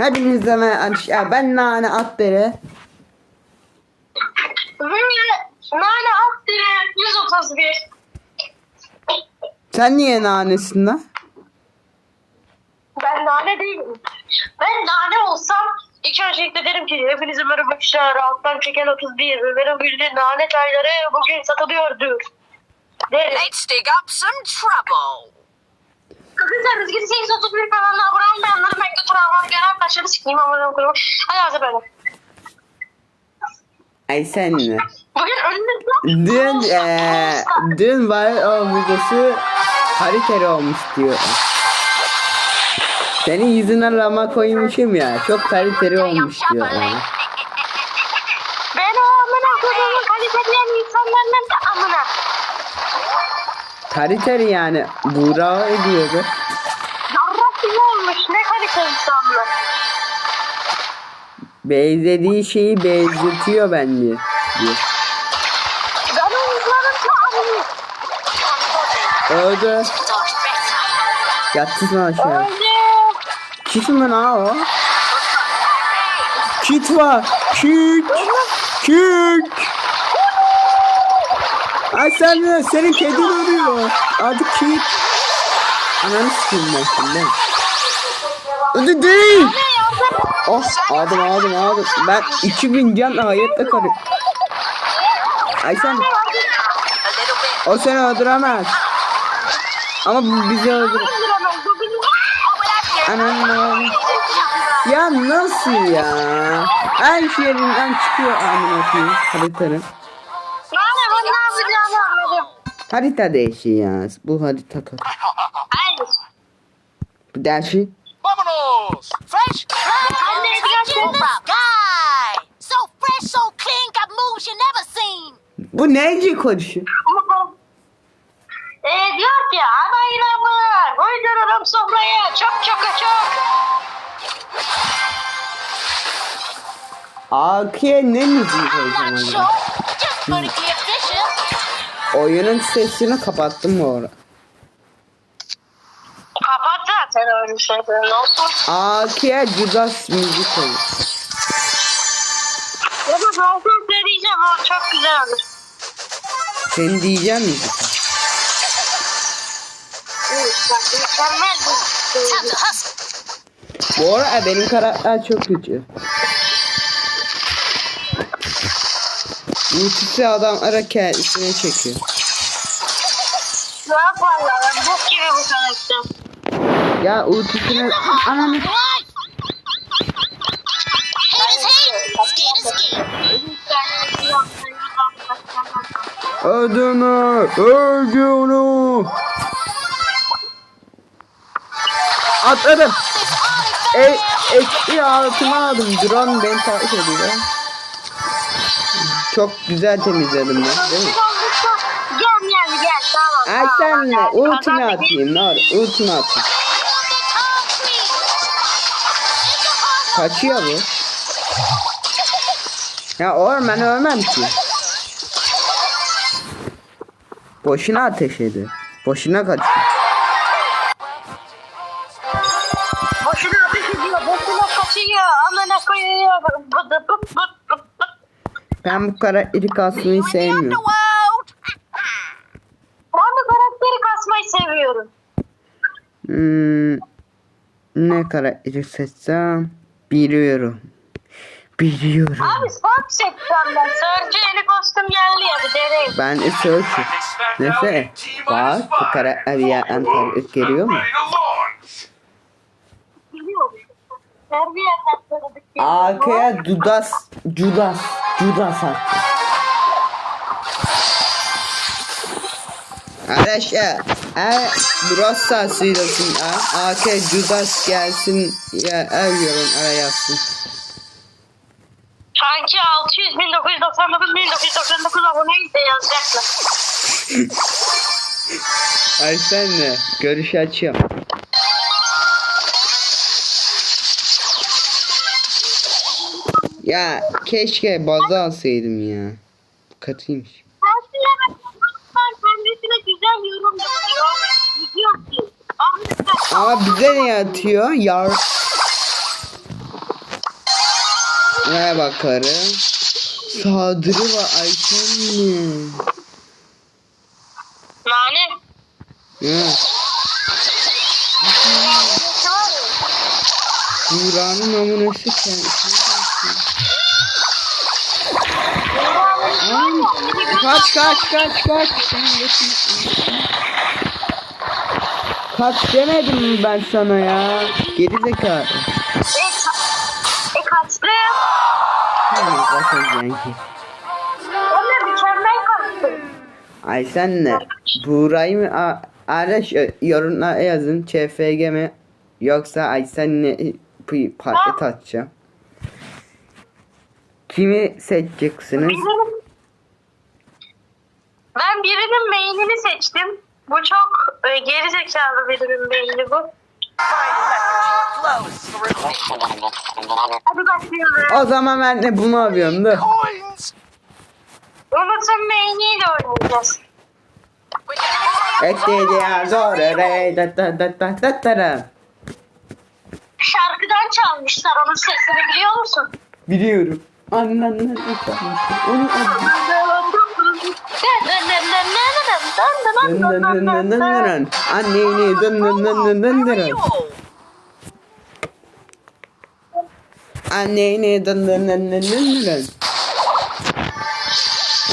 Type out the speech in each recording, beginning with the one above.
Hepinize merhaba. Ben Nane Atları. Nane Akdere 131. Sen niye nanesin lan? Ben nane değilim. Ben nane olsam ilk öncelikle derim ki hepinize merhaba arkadaşlar. Alttan çeken 31 ve benim bildiğin nane çayları bugün satılıyordur. Derim. Let's dig up some trouble. Kızlar rüzgarı 831 kanalına abone olmayanları ben götüremem. Genel taşları sikeyim ama koyayım. Hadi hazır böyle. Ay sen mi? Bugün. Dün eee dün var o videosu kaliteli olmuş diyor. Senin yüzüne lama koymuşum ya. Çok kaliteli olmuş diyor. Yani. Ben o amına koyduğumu kaliteleyen insanlardan da amına. Kaliteli yani. Buğra ediyordu. Yarrak gibi olmuş. Ne kalite insanlar. Benzediği şeyi benzetiyor bence. Diyor. Ben onların amına. Öldü. Lan aşağı. Öldü. Kit mi lan o? Kit var. Kit. Kit. Ay sen? Senin kedin ölüyor. Adı Kit. Ananı sikeyim ben şimdi. Öldü değil. Oh aldım aldım aldım. Ben 2000 canla hayatta kalıyorum. Ay sen o seni öldüremez. Ama bu bizi öldür. Anam. Ya nasıl ya? Her şey yerinden çıkıyor amına koyayım haritanın. Yapacağımı anladım. Harita değişiyor ya. Bu harita kötü. Bu değişi. Vamonos! Fresh? So fresh, so clean, got moves you never seen. Bu neyce konuşuyor? E diyor ki adayla mı? Uydururum sofraya çok çok çok. Akiye ne müziği sure. Just clear picture. Oyunun sesini kapattım bu ara. Kapat zaten öyle şeyleri olsun. Akiye Judas müzik koyuyor. Ya da zaten söyleyeceğim o çok güzel olur. Sen diyeceğim müzik. Evet, bak, Mükemmel bu. to hustle. Bu ara benim karakter çok kötü. Ultisi adamlara kendisine çekiyor. Ne yaparlar? Ben Bok gibi bu karakter. Ya ultisini ananı mü? Öldü onu. Atladım. E, eski altıma aldım. Drone beni takip ediyor. Çok güzel temizledim ben değil mi? Gel gel gel tamam. Ay atayım ne olur ultimi atayım. Concrete. It's a hustle. Kaçıyor bu. Ya ben ölmem ki. Boşuna ateş ediyor. Boşuna kaçıyor. Boşuna ateş ediyor, boşuna kaçıyor, amına koyuyor. Bıdı bıt bıt. Ben bu karakteri kasmayı sevmiyorum. Ben de karakteri kasmayı seviyorum. Hmm, ne karakteri seçsem biliyorum. Biliyorum. Abi sport seçsem ben. Sörcü yeni kostüm geldi ya bir deneyim. Ben de search'üm. Neyse. Bak bu karakter yerden tanıdık geliyor mu? Bir yerden tanıdık. Arkaya Judas, Judas, Judas attı. Arkadaşlar, eğer Brostar sıylasın, AK Judas gelsin, ya el yorum ara yazsın. Sanki 600 1999 1999 aboneyi de yazacaklar. Ay sen ne? Görüş açıyorum. Ya keşke bazı alsaydım ya. Katıymış. Ama bize ne atıyor? Yar Buraya bakarım. Sadri var Ayşen'le. Nane. Ha. Buğra'nın namunası kendisi. Ay, Kaç kaç kaç kaç. Sen geçin. Kaç demedim mi ben sana ya? Geri zekalı. E, kaçtı. Tamam kaçacaksın ki. Onlar mükemmel kaçtı. Ay sen ne? Buğra'yı mı? Arkadaş yorumlara yazın. ÇFG mi? Yoksa ay sen ne? P- Patlat atacağım. Kimi seçeceksiniz? Ben birinin mailini seçtim. Bu çok e, geri zekalı birinin maili bu. Hadi başlayalım. O zaman ben de bunu yapıyorum da. Umut'un mailiyle oynayacağız. Etti ya zor re da da da da da da da. Şarkıdan çalmışlar onun sesini biliyor musun? Biliyorum. Annen ne çalmış? Onu dın. Anneni dın dın. Anneni dın dın.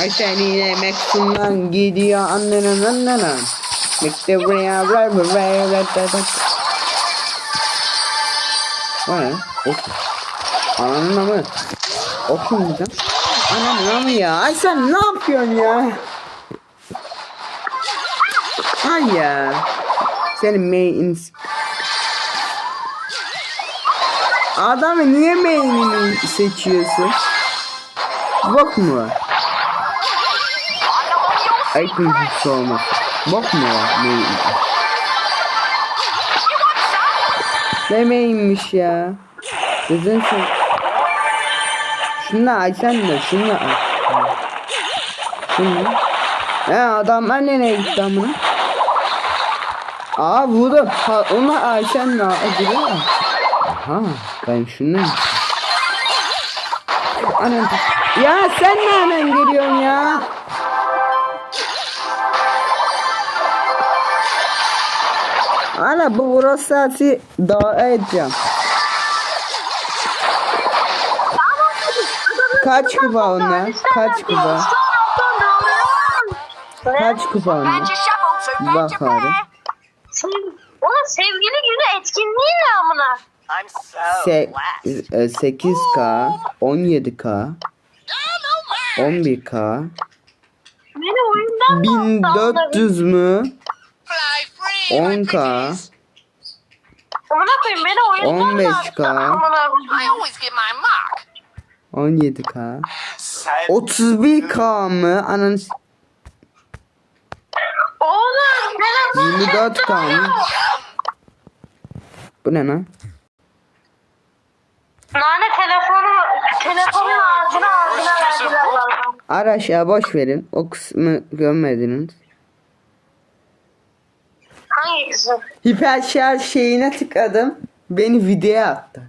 Ay sen yine Meksun'dan gidiyor dın dın. Mekte buraya ver ver ver ver ver. O ne? Ok. Ananın amı. Okumayacağım. Ananın amı ya. Ay sen ne yapıyorsun ya? Ay ya. Senin main Adamı niye main'ini seçiyorsun? Bok mu? Ayıpın hiç olmaz. Bok mu main? Ne main'miş ya? Dedin sen. Şunu aç sen de şunu aç. Şunu. He adamlar nereye gitti amına? Aa vurdu. Ha, onu Ayşen ne acaba? Aha ben şunu. Anam. Ya sen nereden geliyorsun ya? Ana bu burası daha edeceğim. Kaç kupa onlar? Kaç kupa? Kaç kupa onlar? Bak abi. sevgili günü etkinliği ne amına? Se glad. e, 8K, 17K, I'm over. 11K, Beni oyundan mı attı? 1400 mü? Fly free, my 10K, pretties. Amına koyayım beni oyundan mı 15K. attı? Amına I koyayım. always get my mark. 17K, 31K mı? Ananı s- Oğlum telefon 24K mı? Bu ne lan? Nane telefonu telefonun ağzına ağzına verdiler. Araç ya boş verin. O kısmı görmediniz. Hangi kızım? Hiperşarj şeyine tıkladım. Beni videoya attı.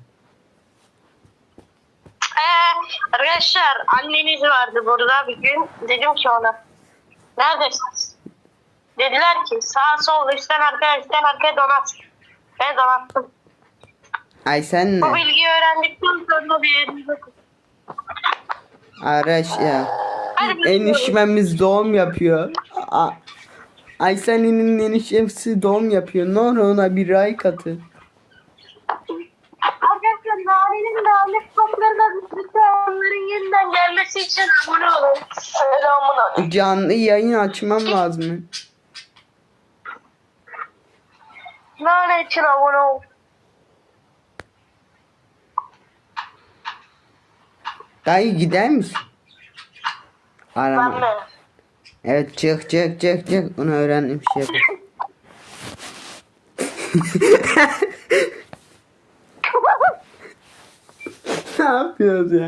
Ee, arkadaşlar anneniz vardı burada bir gün. Dedim ki ona. Neredesiniz? Dediler ki sağ sol üstten arkaya üstten arkaya donat. Ben donattım. Ay sen Bu ne? bilgiyi öğrendikten sonra bir yerimize Araç ya. Gidiyoruz. Enişmemiz doğum yapıyor. A Aysen'in eniştesi doğum yapıyor. Ne olur ona bir like atın. Nari'nin dağınık toplarına onların yeniden gelmesi için abone olun. Selamun aleyküm. Canlı yayın açmam lazım. Nane için abone ol. Dayı gider misin? Ben Arama. mi? Evet çık çık çık çık. Onu öğrendim şey yapayım. ne yapıyoruz ya?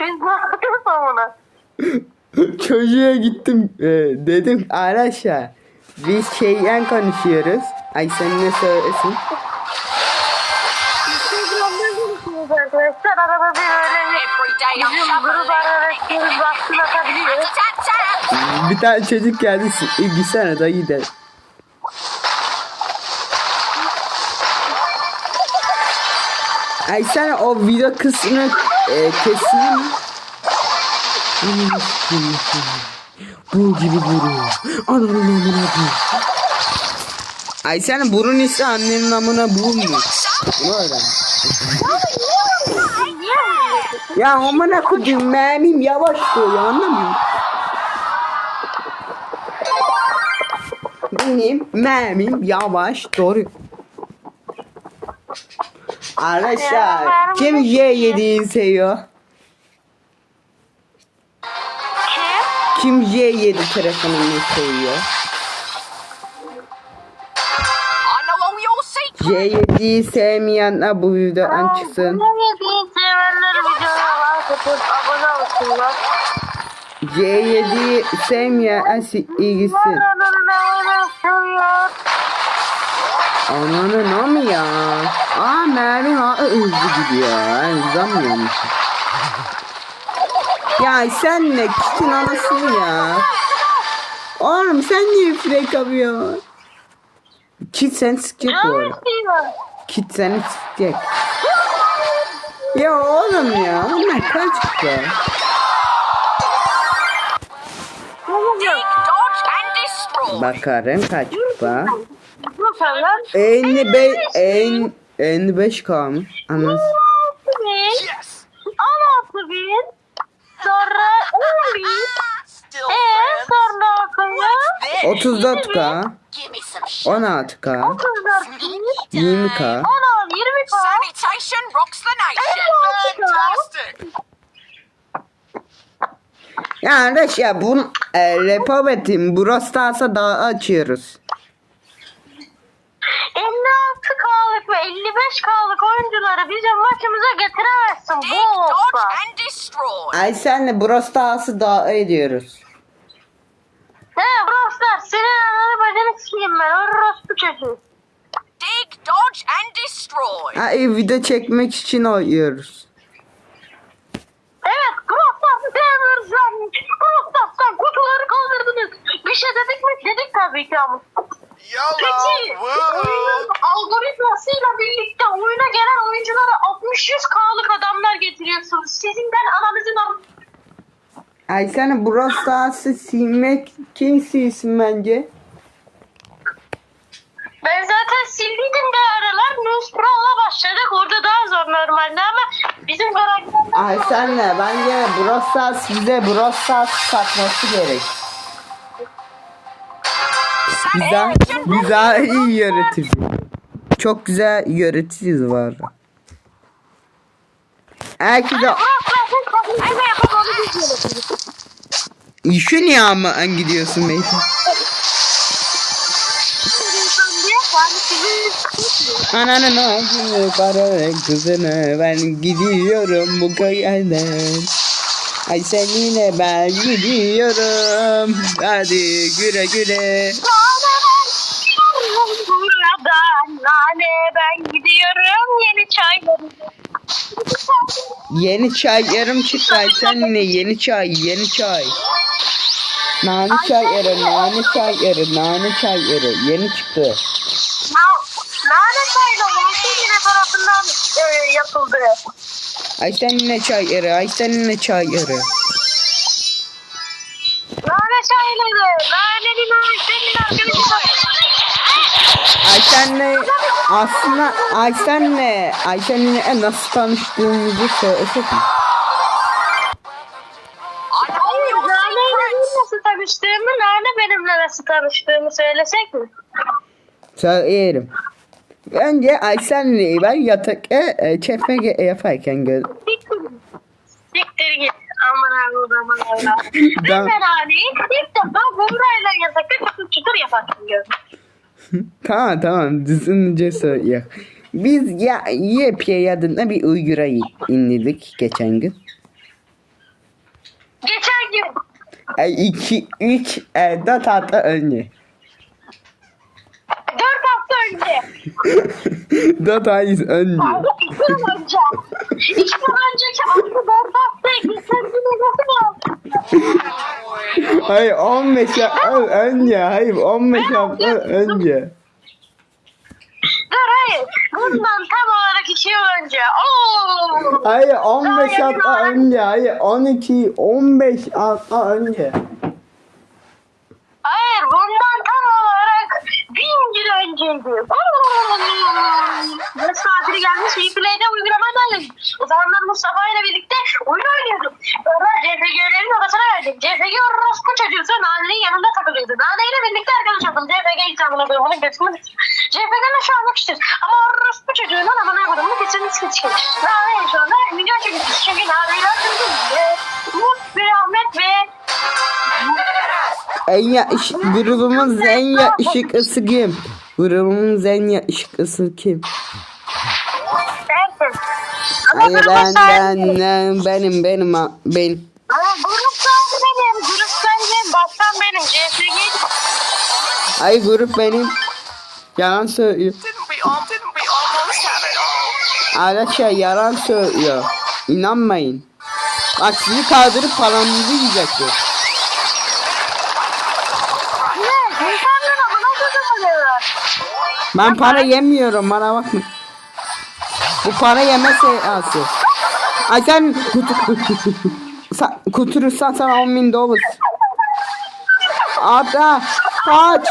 Ne yapıyoruz ona? Çocuğa gittim e, dedim arkadaşlar biz şeyden konuşuyoruz. Ay sen ne söylesin? Arkadaşlar arada bir öyle bizim grup arkadaşlarımız. Bir tane çocuk geldi. Gitsene dayı de. Ay sen o video kısmını e, mi? Bu gibi vuruyor. Ananın amına bu. Ay sen burun ise annenin amına bu mu? Bunu öğren. Ya amına koyayım mermim yavaş diyor anlamıyor. Benim mermim yavaş doğru. Arkadaşlar kim J7'yi seviyor? Kim? Kim J7 telefonunu seviyor? I know all your secrets. J7'yi sevmeyenler bu videodan çıksın. Sevgili sevenler videoya like atıp abone olsunlar. J7'yi sevmeyen ilgisi. Ananı o mu ya? Aa mermi ha hızlı gidiyor. Ben uzamıyormuş. Ya sen ne kitin anası mı ya? Oğlum sen niye frek yapıyorsun? Kit sen sıkacak bu arada. Kit seni sıkacak. Ya oğlum ya. Onlar kaç destroy. Bakarım kaç pa. Bu sefer 55 en 55 kalmış. Anası. 16 bin. 16 bin. Sonra 10 bin. Eee sonra akıllı. 34k. Give me some shit. 16k. 34 bin. 20k. 16 20 bin. Sanitation rocks the nation. Fantastic. Ya arkadaş ya bu e, Repovet'in Brawl Stars'a daha açıyoruz. 56K'lık ve 55K'lık oyuncuları bizim maçımıza getiremezsin bu olsa. Ay senle Brawl Stars'ı daha ediyoruz. He Brostar senin ananı bacını sikeyim ben. Orospu çocuğu. Dig, dodge, and destroy. Ay video çekmek için oynuyoruz. Evet Brostar sevmiyorsan. Brostar'dan kutuları kaldırdınız. Bir şey dedik mi? Dedik tabii ki ama. Peki oyunun algoritmasıyla birlikte oyuna gelen oyunculara 60-100K'lık adamlar getiriyorsunuz. Sizin ben ananızın am- Ay sen Brawl Stars'ı silmek kim silsin bence? Ben zaten sildiydim de aralar News Pro'la başladık. Orada daha zor normalde ama bizim karakterler... Ay senle bence bize Brawl Stars satması gerek. Güzel, güzel yönetici. Çok güzel yöneticimiz var. Herkese yönetiriz. İşe niye ama gidiyorsun yani sizin... Ananın ağzını para kızını ben gidiyorum bu köyden. Ay sen yine ben gidiyorum. Hadi güle güle. Buradan nane ben gidiyorum yeni çaylarım. Yeni çay yarım çıktı ay sen yine yeni çay yeni çay. Nane çay yarı nane çay yarı nane çay yarı yeni çıktı. Na- Nane çayla yine tarafından e, yapıldı. Ay sen yine çay yarı ay sen yine çay yarı. Nane çayları, nanenin Ayşe'nin arkadaşı. Ayşen'le aslında Ayşen'le Ayşen'le nasıl tanıştığımızı söylesek mi? Your Naneyle nasıl tanıştığımı, Nane benimle nasıl tanıştığımı söylesek mi? Söyleyelim. Önce Ayşen'le ben yatak e, e, çekme yaparken gördüm. Siktir. Git. Aman abi aman abi. Ben Ben- de Nane'yi ilk defa Buğra'yla yatakta çıtır çıtır yaparken gördüm. tamam tamam düzgünce söyle. Biz ya YPY adında bir uygura indirdik geçen gün. Geçen gün Ay iki, üç, e, dört hafta önce. Dört hafta önce. dört ay önce. Abi iki yıl önce. İki yıl önceki aklı berbattı. Geçenini nasıl aldın? Hayır 15 hafta önce. Hayır 15 hafta önce. Dur hayır. Bundan tam olarak iki yıl önce. Oo. Hayır 15 hafta önce. Hayır 12 15 hafta önce. Hayır bundan tam olarak önceydi. Yaz tatili gelmiş uygulamadan yazdım. O zamanlar Mustafa ile birlikte oyun oynuyorduk. Sonra CFG'lerin odasına verdik. CFG orospu çocuğuysa Nane'nin yanında takılıyordu. Nane ile birlikte arkadaş oldum. CFG ikramına bölümünü için. CFG'le şu anlık işte. Ama orospu çocuğunun amına koyduğunu kesinlikle sıçıyor. Nane şu anda milyon çekilmiş. Çünkü Nane'yle öldürdüm. Umut ve Ahmet ve En yaş grubumuz en yakışıklısı kim? Grubumuz en yakışıklısı kim? Sensin. Ama Hayır ben ben ben benim benim benim. Ama grup sahibi benim. Grup sahibi başkan benim. CSG Ay grup benim. Yalan söylüyor. Arkadaşlar yalan söylüyor. İnanmayın. Bak sizi kaldırıp paranızı yiyecekler. Ne? İnsanlar amına koyuyorlar. Ben para yemiyorum bana bakma. Bu para yeme seansı. Ay sen kutu, sen, kuturursan sana 10 bin dolar. Ada kaç.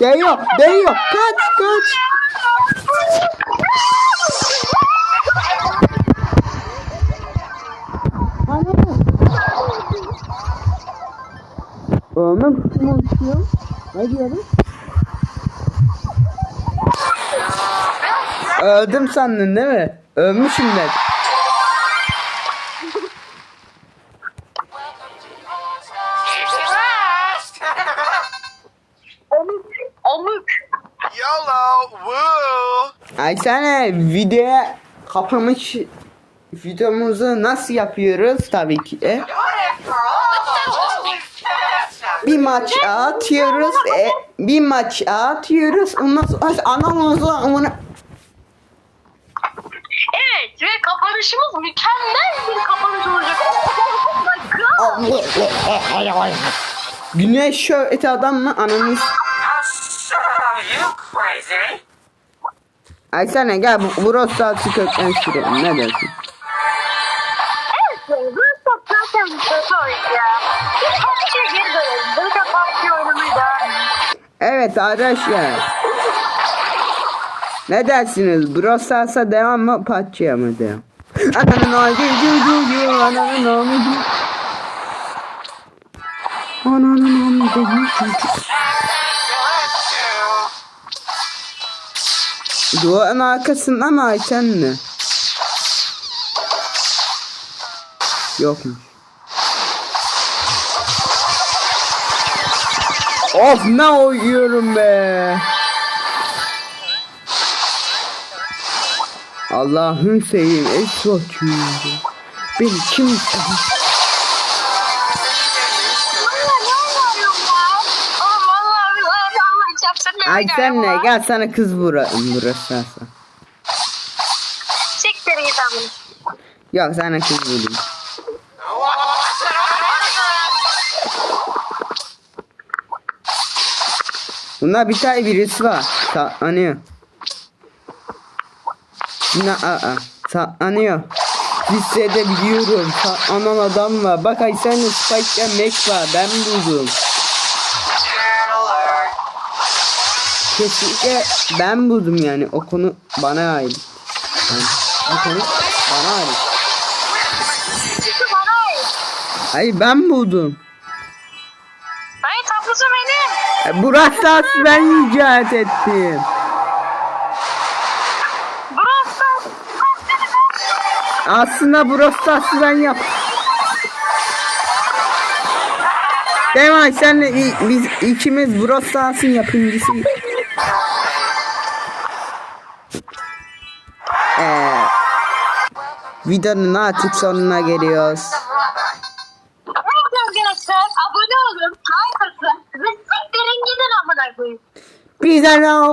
Değiyor değiyor kaç kaç. Oğlum kim uçuyor? Ne? Öldüm sandın değil mi? Ölmüşüm ben. Omuk. Omuk. YOLO! Woo! Ay sana videoya kapamış videomuzu nasıl yapıyoruz tabii ki de. Bir maç atıyoruz. E, bir maç atıyoruz. Ondan sonra anamızı onu Evet ve kapanışımız mükemmel bir kapanış olacak. Oh my god. Güneş şöyle adam mı anamız. Ay sana gel bu Brawl Stars'ı kökten sürelim ne dersin? Evet arkadaşlar. Ne dersiniz? Brawl Stars'a devam mı? PUBG'ye mı devam? Ananın ağacı ananın ağacı. Ananın ağacı. Duvarın arkasında mı Ayten mi? Yokmuş. Of ne oynuyorum be. Allah'ın seveyim Esvatçıyım. Beni kim ne Ay sen ne gel sana kız vurayım burası? Siktir git amına. Yok sana kız vurayım. Bunda bir tane birisi var. Saklanıyor. Yine aa saklanıyor. Hissedebiliyorum. Saklanan adam var. Bak ay senle Spike Mac var. Ben buldum. Kesinlikle ben buldum yani. O konu bana ait. Yani, konu bana ait. Hayır ben buldum. Hayır tapusu benim. Burası ben icat ettim. Burası. Aslında burası ben yap. Devam senle i- biz ikimiz Stars'ın yapımcısı. Ee, videonun artık sonuna geliyoruz. Evet arkadaşlar abone